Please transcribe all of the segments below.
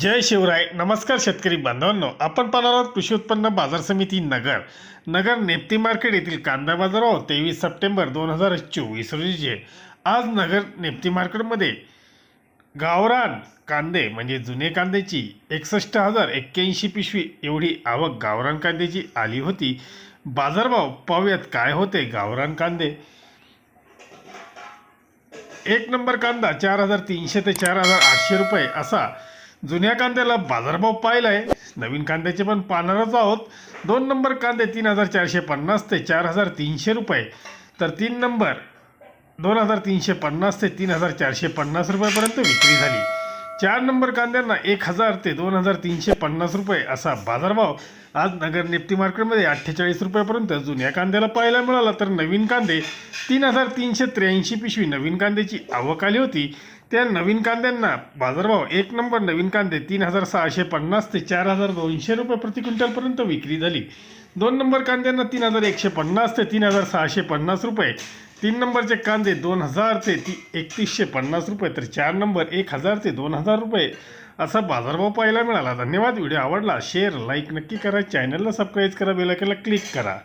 जय शिवराय. नमस्कार शेतकरी बांधवांनो. आपण पाहणार आहोत कृषी उत्पन्न बाजार समिती नगर. नगर नेप्ती मार्केट येथील कांदा बाजार भाव तेवीस सप्टेंबर दोन हजार चोवीस रोजीचे. आज नगर नेप्ती मार्केटमध्ये गावरान कांदे म्हणजे जुने कांद्याची एकसष्ट हजार एक्क्याऐंशी पिशवी एवढी आवक गावरान कांद्याची आली होती. बाजारभाव पाहूयात काय होते गावरान कांदे. एक नंबर कांदा चार हजार तीनशे ते चार हजार आठशे रुपये असा जुन्या कांद्याला बाजारभाव आहे नवीन कांद्याचे पण पाहणारच आहोत. दोन नंबर कांदे तीन हजार चारशे पन्नास ते चार हजार तीनशे रुपये. तर तीन नंबर दोन हजार तीनशे पन्नास ते तीन हजार चारशे पन्नास रुपयापर्यंत विक्री झाली. चार नंबर कांद्यांना एक हजार ते दोन हजार तीनशे पन्नास रुपये असा बाजारभाव आज नगर निफ्टी मार्केटमध्ये अठ्ठेचाळीस रुपयापर्यंत जुन्या कांद्याला पाहायला मिळाला. तर नवीन कांदे तीन हजार तीनशे त्र्याऐंशी पिशवी नवीन कांद्याची आवक आली होती. त्या नवीन कांद्यांना बाजारभाव एक नंबर नवीन कांदे तीन हजार सहाशे पन्नास ते चार हजार दोनशे रुपये प्रति क्विंटलपर्यंत विक्री झाली. दोन नंबर कांद्यांना तीन हजार एकशे पन्नास ते तीन हजार सहाशे पन्नास रुपये. तीन नंबरचे कांदे दोन हजार ते ती एकतीसशे पन्नास रुपये तर चार नंबर एक हजार ते दोन हजार रुपये. असा बाजारभाव पाहायला मिळाला. धन्यवाद. व्हिडिओ आवडला शेअर लाईक नक्की करा. चॅनलला सबस्क्राईब करा बेलायकनला क्लिक करा.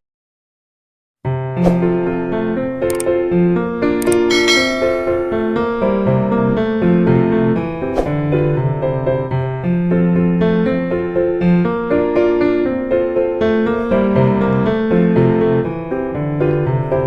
Música